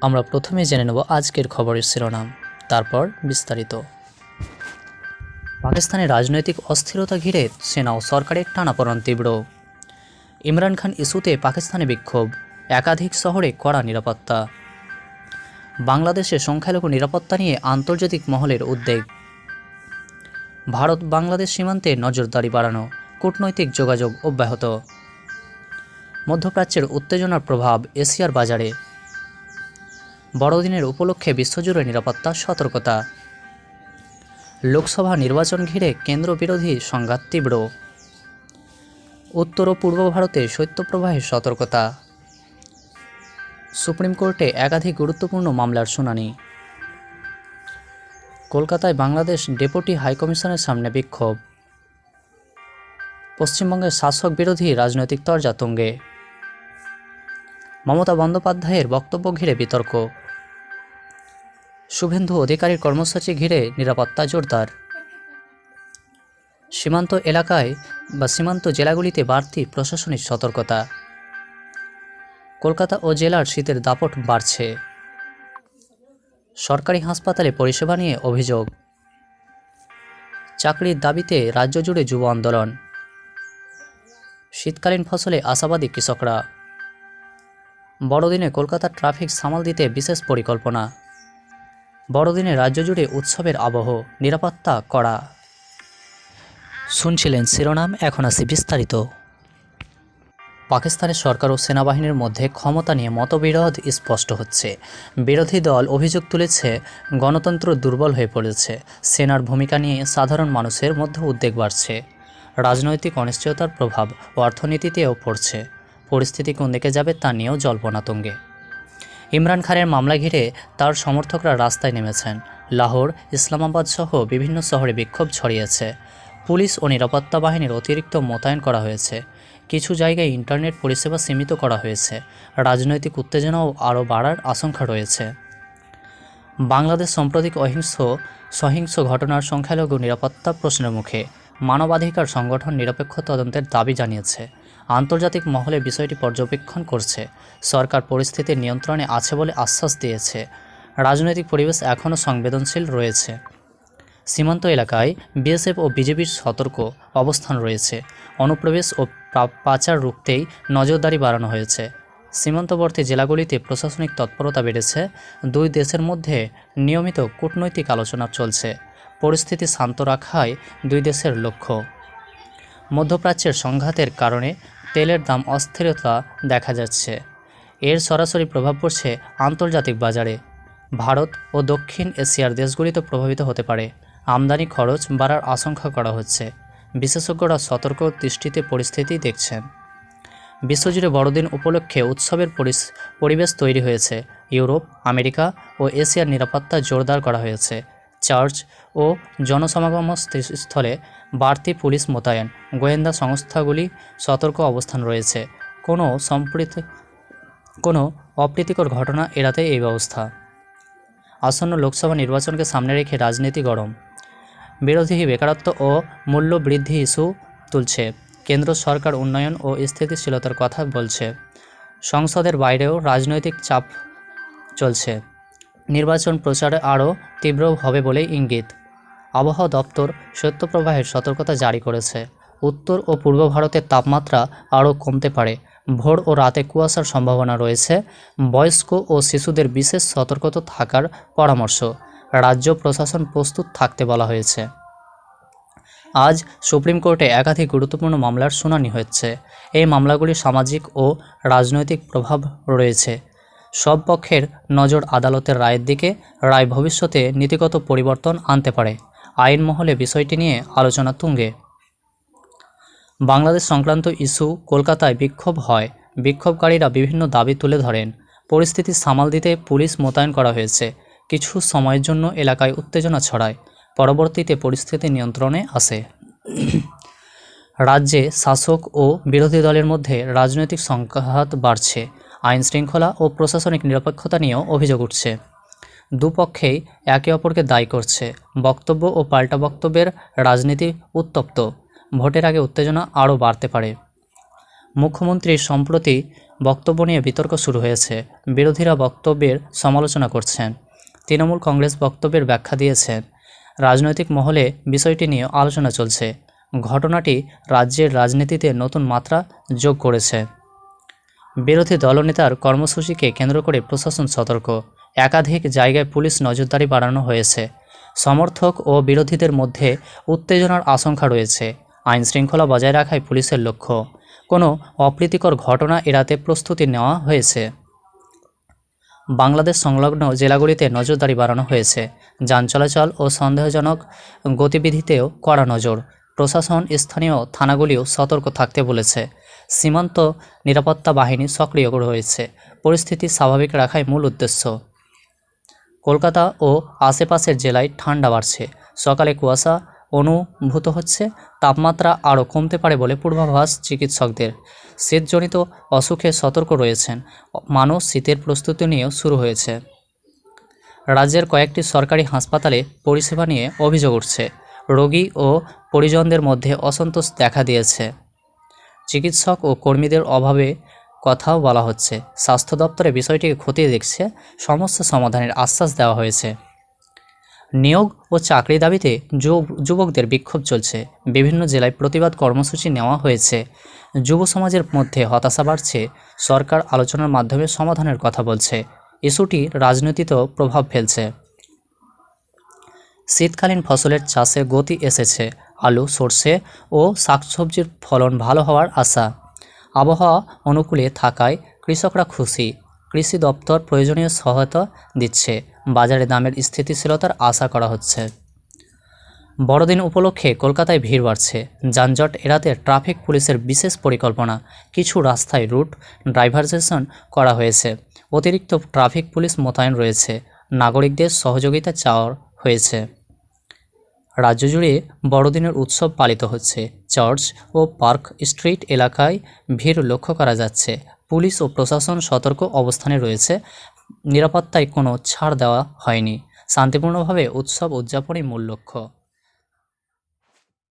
আমরা প্রথমে জেনে নেব আজকের খবরের শিরোনাম। তারপর বিস্তারিত। পাকিস্তানের রাজনৈতিক অস্থিরতা ঘিরে সেনা ও সরকারের টানাপড়ন তীব্র। ইমরান খান ইস্যুতে পাকিস্তানে বিক্ষোভ, একাধিক শহরে কড়া নিরাপত্তা। বাংলাদেশে সংখ্যালঘু নিরাপত্তা নিয়ে আন্তর্জাতিক মহলের উদ্বেগ। ভারত বাংলাদেশ সীমান্তে নজরদারি বাড়ানো, কূটনৈতিক যোগাযোগ অব্যাহত। মধ্যপ্রাচ্যের উত্তেজনার প্রভাব এশিয়ার বাজারে। বড়দিনের উপলক্ষে বিশ্বজুড়ে নিরাপত্তা, সতর্কতা। লোকসভা নির্বাচন ঘিরে কেন্দ্র বিরোধী সংঘাত তীব্র। উত্তর ও পূর্ব ভারতে শৈত্যপ্রবাহের সতর্কতা। সুপ্রিম কোর্টে একাধিক গুরুত্বপূর্ণ মামলার শুনানি। কলকাতায় বাংলাদেশ ডেপুটি হাইকমিশনের সামনে বিক্ষোভ। পশ্চিমবঙ্গের শাসক বিরোধী রাজনৈতিক তরজা তুঙ্গে। মমতা বন্দ্যোপাধ্যায়ের বক্তব্য ঘিরে বিতর্ক। শুভেন্দু অধিকারীর কর্মসূচি ঘিরে নিরাপত্তা জোরদার। সীমান্ত এলাকায় বা সীমান্ত জেলাগুলিতে বাড়তি প্রশাসনিক সতর্কতা। কলকাতা ও জেলার শীতের দাপট বাড়ছে। সরকারি হাসপাতালে পরিষেবা নিয়ে অভিযোগ। চাকরির দাবিতে রাজ্য জুড়ে যুব আন্দোলন। শীতকালীন ফসলে আশাবাদী কৃষকরা। বড়দিনে কলকাতার ট্রাফিক সামাল দিতে বিশেষ পরিকল্পনা। বড়দিনে রাজ্য জুড়ে উৎসবের আবহ, নিরাপত্তা করা শুনছিলেন শিরোনাম, এখন আসি বিস্তারিত। পাকিস্তানের সরকার ও সেনাবাহিনীর মধ্যে ক্ষমতা নিয়ে মতবিরোধ স্পষ্ট হচ্ছে। বিরোধী দল অভিযোগ তুলেছে, গণতন্ত্র দুর্বল হয়ে পড়েছে। সেনার ভূমিকা নিয়ে সাধারণ মানুষের মধ্যে উদ্বেগ বাড়ছে। রাজনৈতিক অনিশ্চয়তার প্রভাব অর্থনীতিতেও পড়ছে। পরিস্থিতি কোন দিকে যাবে তা নিয়েও জল্পনা তুঙ্গে ইমরান খানের মামলা ঘিরে তার সমর্থকরা রাস্তায় নেমেছেন। লাহোর, ইসলামাবাদ সহ বিভিন্ন শহরে বিক্ষোভ ছড়িয়েছে। পুলিশ ও নিরাপত্তা বাহিনীর অতিরিক্ত মোতায়েন করা হয়েছে। কিছু জায়গায় ইন্টারনেট পরিষেবা সীমিত করা হয়েছে। রাজনৈতিক উত্তেজনাও আরও বাড়ার আশঙ্কা রয়েছে। বাংলাদেশ সাম্প্রতিক অহিংস সহিংস ঘটনার সংখ্যালঘু নিরাপত্তা প্রশ্নের মুখে মানবাধিকার সংগঠন নিরপেক্ষ তদন্তের দাবি জানিয়েছে। আন্তর্জাতিক মহলে বিষয়টি পর্যবেক্ষণ করছে। সরকার পরিস্থিতির নিয়ন্ত্রণে আছে বলে আশ্বাস দিয়েছে। রাজনৈতিক পরিবেশ এখনও সংবেদনশীল রয়েছে। সীমান্ত এলাকায় বিএসএফ ও বিজেপির সতর্ক অবস্থান রয়েছে। অনুপ্রবেশ ও পাচার রুখতেই নজরদারি বাড়ানো হয়েছে। সীমান্তবর্তী জেলাগুলিতে প্রশাসনিক তৎপরতা বেড়েছে। দুই দেশের মধ্যে নিয়মিত কূটনৈতিক আলোচনা চলছে। পরিস্থিতি শান্ত রাখাই দুই দেশের লক্ষ্য। মধ্যপ্রাচ্যের সংঘাতের কারণে তেলের দাম অস্থিরতা দেখা যাচ্ছে। এর সরাসরি প্রভাব পড়ছে আন্তর্জাতিক বাজারে। ভারত ও দক্ষিণ এশিয়ার দেশগুলিতে প্রভাবিত হতে পারে। আমদানি খরচ বাড়ার আশঙ্কা করা হচ্ছে। বিশেষজ্ঞরা সতর্ক দৃষ্টিতে পরিস্থিতি দেখছেন। বিশ্বজুড়ে বড়দিন উপলক্ষে উৎসবের পরিবেশ তৈরি হয়েছে। ইউরোপ, আমেরিকা ও এশিয়ার নিরাপত্তা জোরদার করা হয়েছে। চার্চ ও জনসমাগম স্থ- স্থলে বাড়তি পুলিশ মোতায়েন। গোয়েন্দা সংস্থাগুলি সতর্ক অবস্থান রয়েছে। কোনো সম্প্রীতি কোনো অপ্রীতিকর ঘটনা এড়াতে এই ব্যবস্থা। আসন্ন লোকসভা নির্বাচনকে সামনে রেখে রাজনীতি গরম। বিরোধী বেকারত্ব ও মূল্য বৃদ্ধি ইস্যু তুলছে। কেন্দ্র সরকার উন্নয়ন ও স্থিতিশীলতার কথা বলছে। সংসদের বাইরেও রাজনৈতিক চাপ চলছে। নির্বাচন প্রচারে আরও তীব্র হবে বলে ইঙ্গিত। আবহাওয়া দপ্তর শৈত্যপ্রবাহের সতর্কতা জারি করেছে। উত্তর ও পূর্ব ভারতের তাপমাত্রা আরও কমতে পারে। ভোর ও রাতে কুয়াশার সম্ভাবনা রয়েছে। বয়স্ক ও শিশুদের বিশেষ সতর্কতা থাকার পরামর্শ। রাজ্য প্রশাসন প্রস্তুত থাকতে বলা হয়েছে। আজ সুপ্রিম কোর্টে একাধিক গুরুত্বপূর্ণ মামলার শুনানি হচ্ছে এই মামলাগুলি সামাজিক ও রাজনৈতিক প্রভাব রয়েছে। সব পক্ষের নজর আদালতের রায়ের দিকে, রায় ভবিষ্যতে নীতিগত পরিবর্তন আনতে পারে। আইন মহলে বিষয়টি নিয়ে আলোচনা তুঙ্গে। বাংলাদেশ সংক্রান্ত ইস্যু কলকাতায় বিক্ষোভ হয়। বিক্ষোভকারীরা বিভিন্ন দাবি তুলে ধরেন। পরিস্থিতি সামাল দিতে পুলিশ মোতায়েন করা হয়েছে। কিছু সময়ের জন্য এলাকায় উত্তেজনা ছড়ায়। পরবর্তীতে পরিস্থিতি নিয়ন্ত্রণে আসে। রাজ্যে শাসক ও বিরোধী দলের মধ্যে রাজনৈতিক সংঘাত বাড়ছে। আইন শৃঙ্খলা ও প্রশাসনিক নিরপেক্ষতা নিয়েও অভিযোগ উঠছে। দুপক্ষেই একে অপরকে দায়ী করছে। বক্তব্য ও পাল্টা বক্তব্যের রাজনীতি উত্তপ্ত। ভোটের আগে উত্তেজনা আরও বাড়তে পারে। মুখ্যমন্ত্রীর সম্প্রতি বক্তব্য নিয়ে বিতর্ক শুরু হয়েছে। বিরোধীরা বক্তব্যের সমালোচনা করছেন। তৃণমূল কংগ্রেস বক্তব্যের ব্যাখ্যা দিয়েছেন। রাজনৈতিক মহলে বিষয়টি নিয়ে আলোচনা চলছে। ঘটনাটি রাজ্যের রাজনীতিতে নতুন মাত্রা যোগ করেছে। বিরোধী দলনেতার কর্মসূচিকে কেন্দ্র করে প্রশাসন সতর্ক। একাধিক জায়গায় পুলিশ নজরদারি বাড়ানো হয়েছে। সমর্থক ও বিরোধীদের মধ্যে উত্তেজনার আশঙ্কা রয়েছে। আইন শৃঙ্খলা বজায় রাখাই পুলিশের লক্ষ্য। কোনো অপ্রীতিকর ঘটনা এড়াতে প্রস্তুতি নেওয়া হয়েছে। বাংলাদেশ সংলগ্ন জেলাগুলিতে নজরদারি বাড়ানো হয়েছে। যান চলাচল ও সন্দেহজনক গতিবিধিতেও কড়া নজর। প্রশাসন, স্থানীয় থানাগুলিও সতর্ক থাকতে বলেছে। সীমান্ত নিরাপত্তা বাহিনী সক্রিয় রয়েছে। পরিস্থিতি স্বাভাবিক রাখাই মূল উদ্দেশ্য। কলকাতা ও আশেপাশের জেলায় ঠান্ডা বাড়ছে। সকালে কুয়াশা অনুভূত হচ্ছে, তাপমাত্রা আরও কমতে পারে বলে পূর্বাভাস চিকিৎসকদের। শীতজনিত অসুখে সতর্ক রয়েছেন। মানুষ শীতের প্রস্তুতি নিয়েও শুরু হয়েছে। রাজ্যের কয়েকটি সরকারি হাসপাতালে পরিষেবা নিয়ে অভিযোগ উঠছে। রোগী ও পরিজনদের মধ্যে অসন্তোষ দেখা দিয়েছে। চিকিৎসক ও কর্মীদের অভাবে কথাও বলা হচ্ছে। স্বাস্থ্য দপ্তরে বিষয়টিকে খতিয়ে দেখছে সমস্যা সমাধানের আশ্বাস দেওয়া হয়েছে। নিয়োগ ও চাকরি দাবিতে যুব- যুবকদের বিক্ষোভ চলছে। বিভিন্ন জেলায় প্রতিবাদ কর্মসূচি নেওয়া হয়েছে। যুব সমাজের মধ্যে হতাশা বাড়ছে। সরকার আলোচনার মাধ্যমে সমাধানের কথা বলছে। ইস্যুটি রাজনীতিতেও প্রভাব ফেলছে। শীতকালীন ফসলের চাষে গতি এসেছে। আলু, সর্ষে ও শাকসবজির ফলন ভালো হওয়ার আশা। আবহাওয়া অনুকূলে থাকায় কৃষকরা খুশি। কৃষি দপ্তর প্রয়োজনীয় সহায়তা দিচ্ছে। বাজারে দামের স্থিতিশীলতার আশা করা হচ্ছে। বড়দিন উপলক্ষে কলকাতায় ভিড় বাড়ছে। যানজট এড়াতে ট্রাফিক পুলিশের বিশেষ পরিকল্পনা। কিছু রাস্তায় রুট ড্রাইভারজেশন করা হয়েছে। অতিরিক্ত ট্রাফিক পুলিশ মোতায়েন রয়েছে। নাগরিকদের সহযোগিতা চাওয়া হয়েছে। রাজ্য জুড়ে বড়দিনের উৎসব পালিত হচ্ছে। চার্চ ও পার্ক স্ট্রিট এলাকায় ভিড় লক্ষ্য করা যাচ্ছে। পুলিশ ও প্রশাসন সতর্ক অবস্থানে রয়েছে। নিরাপত্তায় কোনো ছাড় দেওয়া হয়নি। শান্তিপূর্ণভাবে উৎসব উদযাপনই মূল লক্ষ্য।